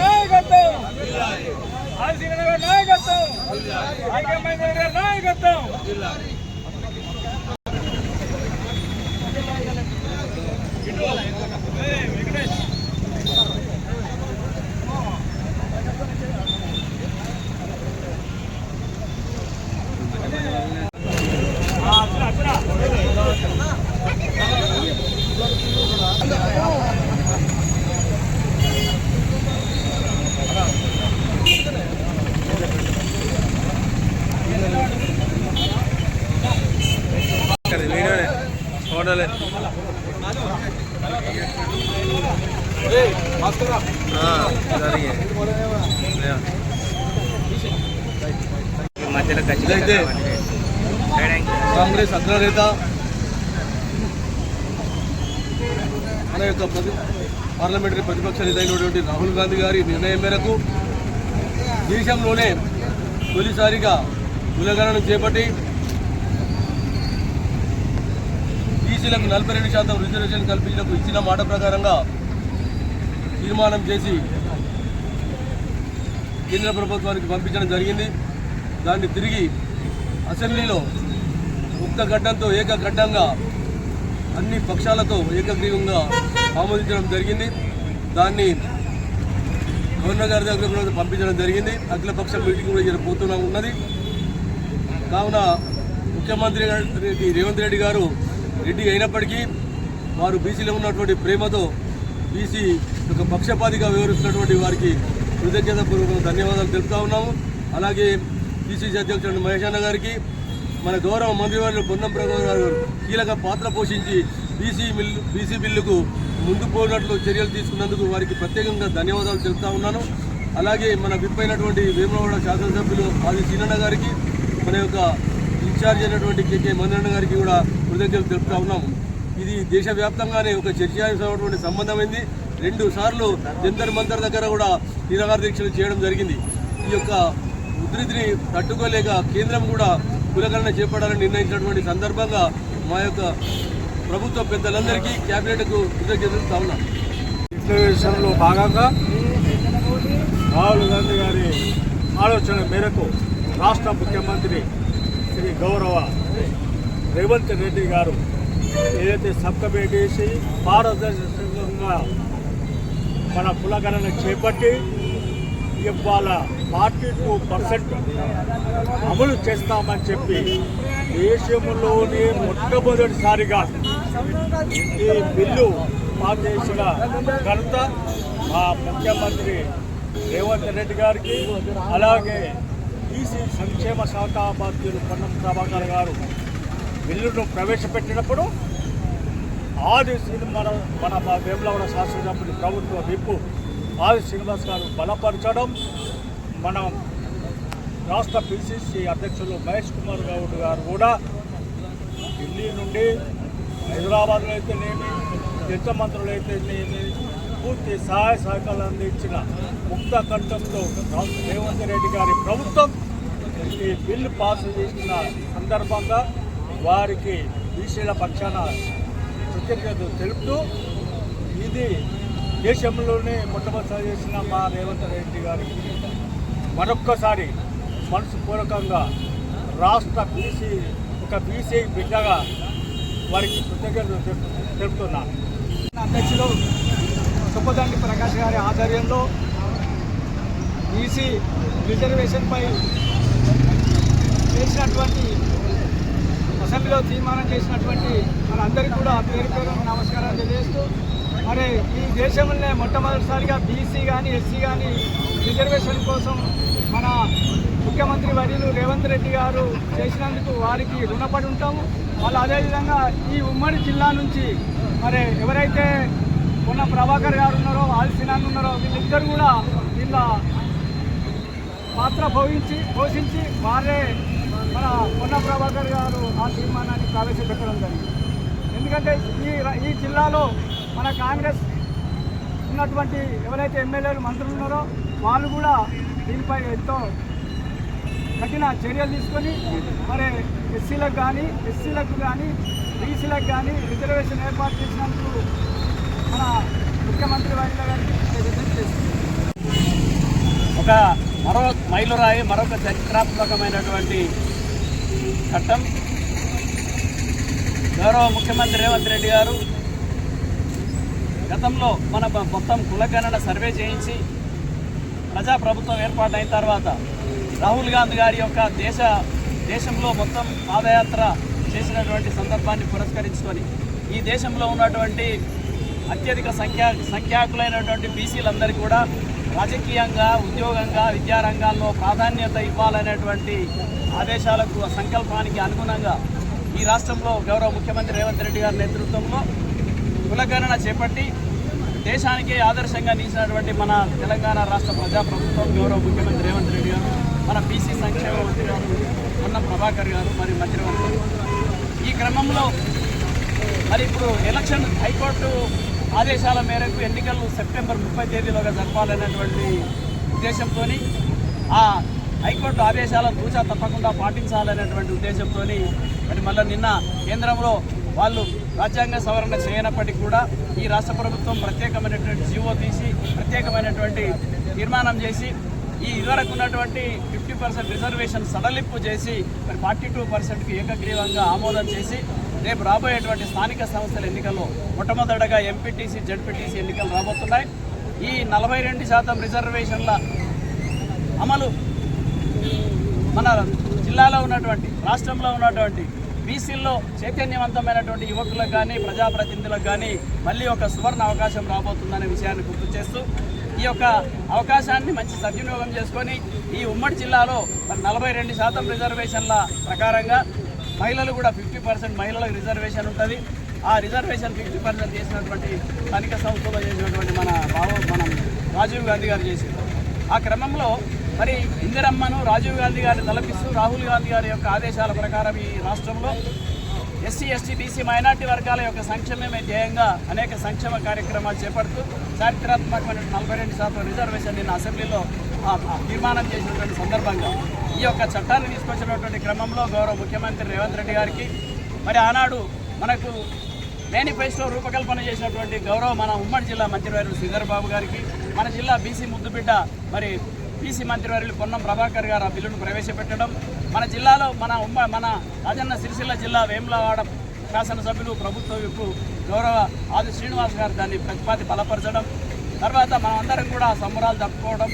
నాయకత్వం. ఆశీనగర్ నాయకత్వం ఐక్యమైన నాయకత్వం కాంగ్రెస్ అగ్రనేత మన యొక్క పార్లమెంటరీ ప్రతిపక్ష నేత అయినటువంటి రాహుల్ గాంధీ గారి నిర్ణయం మేరకు దేశంలోనే తొలిసారిగా కులగణను చేపట్టి బీసీలకు నలభై రెండు శాతం రిజర్వేషన్ కల్పించడానికి ఇచ్చిన మాట ప్రకారంగా తీర్మానం చేసి కేంద్ర ప్రభుత్వానికి పంపించడం జరిగింది. దాన్ని తిరిగి అసెంబ్లీలో ముక్త గడ్డంతో ఏకగడ్డంగా అన్ని పక్షాలతో ఏకగ్రీవంగా ఆమోదించడం జరిగింది. దాన్ని గవర్నర్ గారి దగ్గర కూడా పంపించడం జరిగింది. అఖిలపక్ష మీటింగ్ కూడా జరగబోతున్నా ఉన్నది. కావున ముఖ్యమంత్రి రెడ్డి రేవంత్ రెడ్డి గారు రెడ్డి అయినప్పటికీ వారు బీసీలో ఉన్నటువంటి ప్రేమతో బీసీ ఒక పక్షపాతిగా వివరిస్తున్నటువంటి వారికి కృతజ్ఞతాపూర్వక ధన్యవాదాలు తెలుపుతా ఉన్నాము. అలాగే పిసిసి అధ్యక్షుడు మహేష్ అన్న గారికి మన గౌరవ మంత్రివర్యులు పొన్నం ప్రభావ్ గారు కీలక పాత్ర పోషించి బీసీ బిల్లు బీసీ బిల్లుకు ముందు పోయినట్లు చర్యలు తీసుకున్నందుకు వారికి ప్రత్యేకంగా ధన్యవాదాలు తెలుపుతా ఉన్నాను. అలాగే మన విప్ అయినటువంటి వేములవాడ శాసనసభ్యులు ఆది సీనన్న గారికి మన యొక్క ఇన్ఛార్జ్ అయినటువంటి కేకే మందన్న గారికి కూడా కృతజ్ఞతలు తెలుపుతా ఉన్నాము. ఇది దేశవ్యాప్తంగానే ఒక చర్చాంశమైనటువంటి సంబంధమైంది. రెండు సార్లు జంతర్ మంతర్ దగ్గర కూడా నిరాహార దీక్షలు చేయడం జరిగింది. ఈ యొక్క ఉధృతిని తట్టుకోలేక కేంద్రం కూడా కులకరణ చేపట్టాలని నిర్ణయించినటువంటి సందర్భంగా మా యొక్క ప్రభుత్వ పెద్దలందరికీ క్యాబినెట్కు కృతజ్ఞతలు ఉన్నాం. విషయంలో భాగంగా రాహుల్ గాంధీ గారి ఆలోచన మేరకు రాష్ట్ర ముఖ్యమంత్రి శ్రీ గౌరవ రేవంత్ రెడ్డి గారు ఏదైతే సబ్ కమిటీ వేసి పారదర్శకంగా మన కులగణన చేపట్టి ఇవాళ ఫార్టీ టూ పర్సెంట్ అమలు చేస్తామని చెప్పి దేశంలోనే మొట్టమొదటిసారిగా ఈ బిల్లు పాస్ చేసిన ఘనత మా ముఖ్యమంత్రి రేవంత్ రెడ్డి గారికి అలాగే ఈసీ సంక్షేమ శాఖ బాధ్యులు పొన్నం ప్రభాకర్ గారు. బిల్లును ప్రవేశపెట్టినప్పుడు ఆది శ్రీనివాస మన మన వేములవాడ శాసనసభ్యుడి ప్రభుత్వ విప్పు ఆది శ్రీనివాస్ గారు బలపరచడం. మనం రాష్ట్ర పిసిసి అధ్యక్షులు మహేష్ కుమార్ గౌడ్ గారు కూడా ఢిల్లీ నుండి హైదరాబాద్లో అయితేనేమి యుద్ధ మంత్రులు అయితేనేమి పూర్తి సహాయ సహకారాలు అందించిన ముక్త కంఠంతో రేవంత్ రెడ్డి గారి ప్రభుత్వం ఈ బిల్లు పాస్ చేసిన సందర్భంగా వారికి బీసీల పక్షాన కృతజ్ఞతలు తెలుపుతూ ఇది దేశంలోనే మొట్టమొదటిసారి చేసిన మా రేవంత్ రెడ్డి గారికి మరొక్కసారి మనసుపూర్వకంగా రాష్ట్ర బీసీ ఒక బీసీ బిడ్డగా వారికి కృతజ్ఞతలు తెలుపుతున్నాను అధ్యక్షులు సుబ్బదండి ప్రకాష్ గారి ఆధ్వర్యంలో బీసీ రిజర్వేషన్పై చేసినటువంటి అసెంబ్లీలో తీర్మానం చేసినటువంటి మనందరికీ కూడా పేరు పేరు నమస్కారాలు తెలియజేస్తూ మరి ఈ దేశంలోనే మొట్టమొదటిసారిగా బీసీ కానీ ఎస్సీ కానీ రిజర్వేషన్ కోసం మన ముఖ్యమంత్రి వర్యులు రేవంత్ రెడ్డి గారు చేసినందుకు వారికి రుణపడి ఉంటాము. వాళ్ళు అదేవిధంగా ఈ ఉమ్మడి జిల్లా నుంచి మరి ఎవరైతే ఉన్న ప్రభాకర్ గారు ఉన్నారో ఆల్సినాన్ ఉన్నారో వీళ్ళిద్దరు కూడా వీళ్ళ పాత్ర పోషించి పోషించి వారే మన పొన్న ప్రభాకర్ గారు ఆ తీర్మానాన్ని ప్రవేశపెట్టడం జరిగింది. ఎందుకంటే ఈ ఈ జిల్లాలో మన కాంగ్రెస్ ఉన్నటువంటి ఎవరైతే ఎమ్మెల్యేలు మంత్రులు ఉన్నారో వాళ్ళు కూడా దీనిపై ఎంతో కఠిన చర్యలు తీసుకొని మరి ఎస్సీలకు కానీ ఎస్సీలకు కానీ బీసీలకు కానీ రిజర్వేషన్ ఏర్పాటు చేసినందుకు మన ముఖ్యమంత్రి వారి గారికి ఒక మరో మైలురాయి మరొక చరిత్రాత్మకమైనటువంటి చట్టం. గౌరవ ముఖ్యమంత్రి రేవంత్ రెడ్డి గారు గతంలో మన మొత్తం కులగణన సర్వే చేయించి ప్రజాప్రభుత్వం ఏర్పాటైన తర్వాత రాహుల్ గాంధీ గారి యొక్క దేశ దేశంలో మొత్తం పాదయాత్ర చేసినటువంటి సందర్భాన్ని పురస్కరించుకొని ఈ దేశంలో ఉన్నటువంటి అత్యధిక సంఖ్యా సంఖ్యాకులైనటువంటి బీసీలందరికీ కూడా రాజకీయంగా ఉద్యోగంగా విద్యారంగాల్లో ప్రాధాన్యత ఇవ్వాలనేటువంటి ఆదేశాలకు సంకల్పానికి అనుగుణంగా ఈ రాష్ట్రంలో గౌరవ ముఖ్యమంత్రి రేవంత్ రెడ్డి గారి నేతృత్వంలో కులగణన చేపట్టి దేశానికి ఆదర్శంగా నిలిచినటువంటి మన తెలంగాణ రాష్ట్ర ప్రజాప్రభుత్వం గౌరవ ముఖ్యమంత్రి రేవంత్ రెడ్డి గారు మన బీసీ సంక్షేమ మంత్రి గారు పొన్నం ప్రభాకర్ గారు మరి మంత్రివర్గం. ఈ క్రమంలో మరి ఇప్పుడు ఎలక్షన్ హైకోర్టు ఆదేశాల మేరకు ఎన్నికలు సెప్టెంబర్ ముప్పై తేదీలోగా జరపాలనేటువంటి ఉద్దేశంతో ఆ హైకోర్టు ఆదేశాలను తూచా తప్పకుండా పాటించాలనేటువంటి ఉద్దేశంతో మరి మళ్ళీ నిన్న కేంద్రంలో వాళ్ళు రాజ్యాంగ సవరణ చేయనప్పటికీ కూడా ఈ రాష్ట్ర ప్రభుత్వం ప్రత్యేకమైనటువంటి జీవో తీసి ప్రత్యేకమైనటువంటి తీర్మానం చేసి ఈ ఇదివరకు ఉన్నటువంటి ఫిఫ్టీ పర్సెంట్ రిజర్వేషన్ సడలింపు చేసి మరి ఫార్టీ టూ పర్సెంట్కి ఏకగ్రీవంగా ఆమోదం చేసి రేపు రాబోయేటువంటి స్థానిక సంస్థల ఎన్నికల్లో మొట్టమొదటగా ఎంపీటీసీ జడ్పీటీసీ ఎన్నికలు రాబోతున్నాయి. ఈ నలభై రెండు శాతం రిజర్వేషన్ల అమలు మన జిల్లాలో ఉన్నటువంటి రాష్ట్రంలో ఉన్నటువంటి బీసీల్లో చైతన్యవంతమైనటువంటి యువకులకు కానీ ప్రజాప్రతినిధులకు కానీ మళ్ళీ ఒక సువర్ణ అవకాశం రాబోతుందనే విషయాన్ని గుర్తు చేస్తూ ఈ యొక్క అవకాశాన్ని మంచి సద్వినియోగం చేసుకొని ఈ ఉమ్మడి జిల్లాలో మరి నలభై రెండు శాతం రిజర్వేషన్ల ప్రకారంగా మహిళలు కూడా ఫిఫ్టీ పర్సెంట్ మహిళలకు రిజర్వేషన్ ఉంటుంది. ఆ రిజర్వేషన్ ఫిఫ్టీ పర్సెంట్ చేసినటువంటి స్థానిక సంస్థలో చేసినటువంటి మన బాబు మనం రాజీవ్ గాంధీ గారు చేసింది ఆ క్రమంలో మరి ఇందిరమ్మను రాజీవ్ గాంధీ గారిని తలపిస్తూ రాహుల్ గాంధీ గారి యొక్క ఆదేశాల ప్రకారం ఈ రాష్ట్రంలో ఎస్సీ ఎస్టీ బీసీ మైనార్టీ వర్గాల యొక్క సంక్షేమమే ధ్యేయంగా అనేక సంక్షేమ కార్యక్రమాలు చేపడుతూ చారిత్రాత్మకమైన నలభై రెండు శాతం రిజర్వేషన్ నిన్న అసెంబ్లీలో నిర్మాణం తీర్మానం చేసినటువంటి సందర్భంగా. ఈ యొక్క చట్టాన్ని తీసుకొచ్చినటువంటి క్రమంలో గౌరవ ముఖ్యమంత్రి రేవంత్ రెడ్డి గారికి మరి ఆనాడు మనకు మేనిఫెస్టో రూపకల్పన చేసినటువంటి గౌరవ మన ఉమ్మడి జిల్లా మంత్రివర్యులు శ్రీధర్ బాబు గారికి మన జిల్లా బీసీ ముద్దుబిడ్డ మరి బీసీ మంత్రివర్యులు పొన్నం ప్రభాకర్ గారు ఆ బిల్లును ప్రవేశపెట్టడం మన జిల్లాలో మన ఉమ్మ మన రాజన్న సిరిసిల్ల జిల్లా వేములవాడ శాసనసభ్యులు ప్రభుత్వ విప్పు గౌరవ ఆది శ్రీనివాస్ గారు దాన్ని ప్రతిపాది బలపరచడం తర్వాత మనమందరం కూడా సంబరాలు జరుపుకోవడం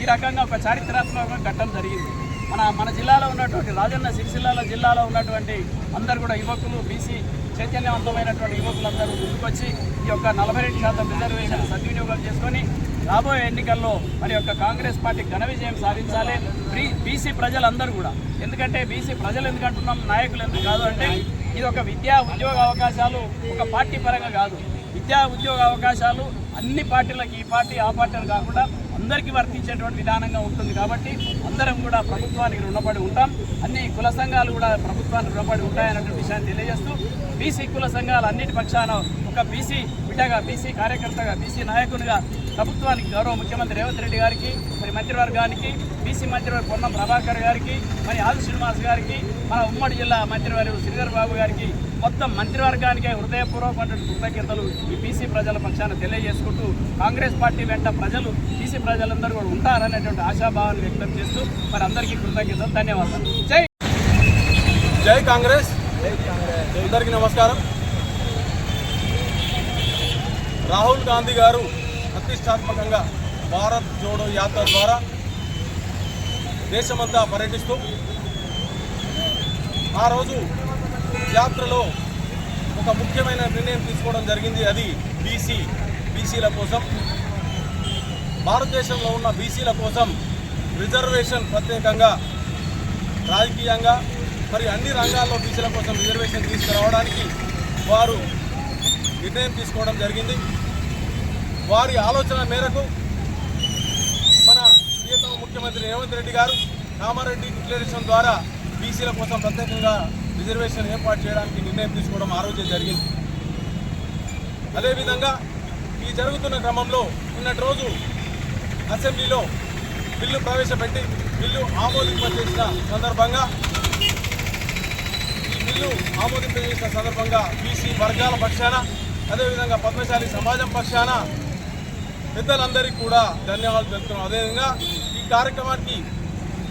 ఈ రకంగా ఒక చారిత్రాత్మక ఘట్టం జరిగింది. మన మన జిల్లాలో ఉన్నటువంటి రాజన్న సిరిసిల్ల జిల్లాలో ఉన్నటువంటి అందరు కూడా యువకులు బీసీ చైతన్యవంతమైనటువంటి యువకులందరూ ముందుకొచ్చి ఈ యొక్క నలభై రెండు శాతం రిజర్వేషన్ సద్వినియోగం చేసుకొని రాబోయే ఎన్నికల్లో మరి యొక్క కాంగ్రెస్ పార్టీ ఘన విజయం సాధించాలి. బ్రీ బీసీ ప్రజలందరూ కూడా. ఎందుకంటే బీసీ ప్రజలు ఎందుకంటున్నాం నాయకులు ఎందుకు కాదు అంటే ఇది ఒక విద్యా ఉద్యోగ అవకాశాలు ఒక పార్టీ పరంగా కాదు. విద్యా ఉద్యోగ అవకాశాలు అన్ని పార్టీలకు ఈ పార్టీ ఆ పార్టీలు కాకుండా అందరికీ వర్తించేటువంటి విధానంగా ఉంటుంది కాబట్టి అందరం కూడా ప్రభుత్వానికి రుణపడి ఉంటాం. అన్ని కుల సంఘాలు కూడా ప్రభుత్వానికి రుణపడి ఉంటాయన్నటువంటి విషయాన్ని తెలియజేస్తూ బీసీ కుల సంఘాలు అన్నిటి పక్షాన ఒక బీసీ బిడ్డగా బీసీ కార్యకర్తగా బీసీ నాయకునిగా ప్రభుత్వానికి గౌరవ ముఖ్యమంత్రి రేవంత్ రెడ్డి గారికి మరి మంత్రివర్గానికి బీసీ మంత్రివర్గ పొన్నం ప్రభాకర్ గారికి మరి ఆది శ్రీనివాస్ గారికి మన ఉమ్మడి జిల్లా మంత్రివర్యులు శ్రీధర్ బాబు గారికి మొత్తం మంత్రివర్గానికే హృదయపూర్వకమైనటువంటి కృతజ్ఞతలు ఈ బీసీ ప్రజల పక్షాన తెలియజేసుకుంటూ కాంగ్రెస్ పార్టీ వెంట ప్రజలు బీసీ ప్రజలందరూ కూడా ఉంటారనేటువంటి ఆశాభావాన్ని వ్యక్తం చేస్తూ మరి అందరికీ కృతజ్ఞతలు ధన్యవాదాలు. జై! జై కాంగ్రెస్! అందరికీ నమస్కారం. రాహుల్ గాంధీ గారు ప్రతిష్టాత్మకంగా భారత్ జోడో యాత్ర ద్వారా దేశమంతా పర్యటిస్తూ ఆ రోజు యాత్రలో ఒక ముఖ్యమైన నిర్ణయం తీసుకోవడం జరిగింది. అది బీసీ బీసీల కోసం. భారతదేశంలో ఉన్న బీసీల కోసం రిజర్వేషన్ ప్రత్యేకంగా రాజకీయంగా మరి అన్ని రంగాల్లో బీసీల కోసం రిజర్వేషన్ తీసుకురావడానికి వారు నిర్ణయం తీసుకోవడం జరిగింది. వారి ఆలోచన మేరకు మన ప్రియతమ ముఖ్యమంత్రి రేవంత్ రెడ్డి గారు కామారెడ్డి డిక్లరేషన్ ద్వారా బీసీల కోసం ప్రత్యేకంగా రిజర్వేషన్ ఏర్పాటు చేయడానికి నిర్ణయం తీసుకోవడం ఆ రోజే జరిగింది. అదేవిధంగా ఈ జరుగుతున్న క్రమంలో నిన్నటి రోజు అసెంబ్లీలో బిల్లు ప్రవేశపెట్టి బిల్లు ఆమోదింపజేసిన సందర్భంగా ఈ బిల్లు ఆమోదింపజేసిన సందర్భంగా బీసీ వర్గాల పక్షాన అదేవిధంగా పద్మశాలి సమాజం పక్షాన పెద్దలందరికీ కూడా ధన్యవాదాలు తెలుపుతున్నాం. అదేవిధంగా ఈ ఈ కార్యక్రమానికి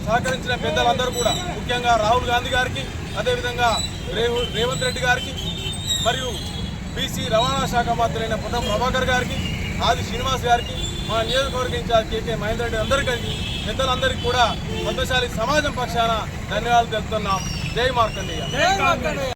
సహకరించిన పెద్దలందరూ కూడా ముఖ్యంగా రాహుల్ గాంధీ గారికి అదేవిధంగా రేవు రేవంత్ రెడ్డి గారికి మరియు బీసీ రవాణా శాఖ మంత్రులైన పొన్నం ప్రభాకర్ గారికి ఆది శ్రీనివాస్ గారికి మా నియోజకవర్గ ఇన్ఛార్జ్ కేకే మహేందర్ రెడ్డి అందరికీ పెద్దలందరికీ కూడా పద్మశాలి సమాజం పక్షాన ధన్యవాదాలు తెలుపుతున్నాం. జై మార్కండేయ.